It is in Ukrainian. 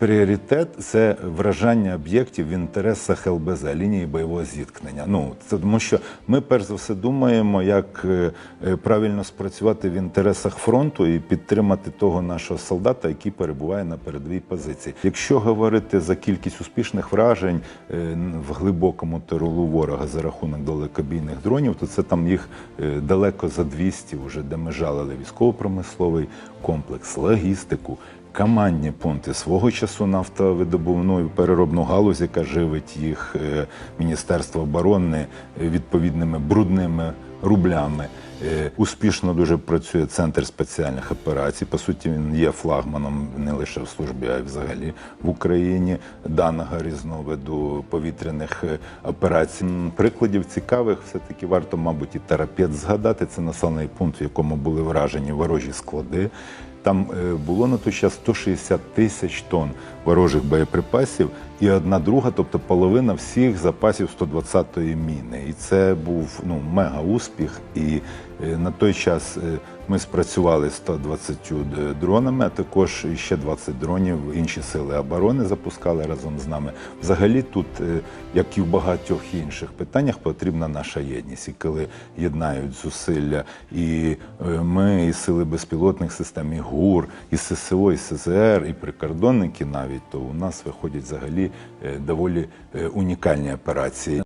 Пріоритет це вражання об'єктів в інтересах ЛБЗ, лінії бойового зіткнення. Ну це тому, що ми перш за все думаємо, як е, е, правильно спрацювати в інтересах фронту і підтримати того нашого солдата, який перебуває на передовій позиції. Якщо говорити за кількість успішних вражень е, в глибокому тиролу ворога за рахунок далекобійних дронів, то це там їх далеко за 200 вже, де ми жалили військово-промисловий комплекс, логістику. Командні пункти свого часу нафтовидобувну і переробну галузь, яка живить їх е, Міністерство оборони е, відповідними брудними рублями. Е, Успішно дуже працює центр спеціальних операцій. По суті, він є флагманом не лише в службі, а й взагалі в Україні даного різновиду повітряних операцій. Прикладів цікавих все-таки варто, мабуть, і Тарапець згадати. Це населений пункт, в якому були вражені ворожі склади. Там е, було на той час 160 тисяч тонн ворожих боєприпасів і одна друга, тобто половина всіх запасів 120-ї міни. І це був ну, мега успіх. І на той час е, ми спрацювали 120 дронами, а також ще 20 дронів інші сили оборони запускали разом з нами. Взагалі тут, е, як і в багатьох інших питаннях, потрібна наша єдність. І коли єднають зусилля і е, ми, і сили безпілотних систем, і ГУР, і ССО, і СЗР, і прикордонники навіть, то у нас виходять взагалі е, доволі е, унікальні операції.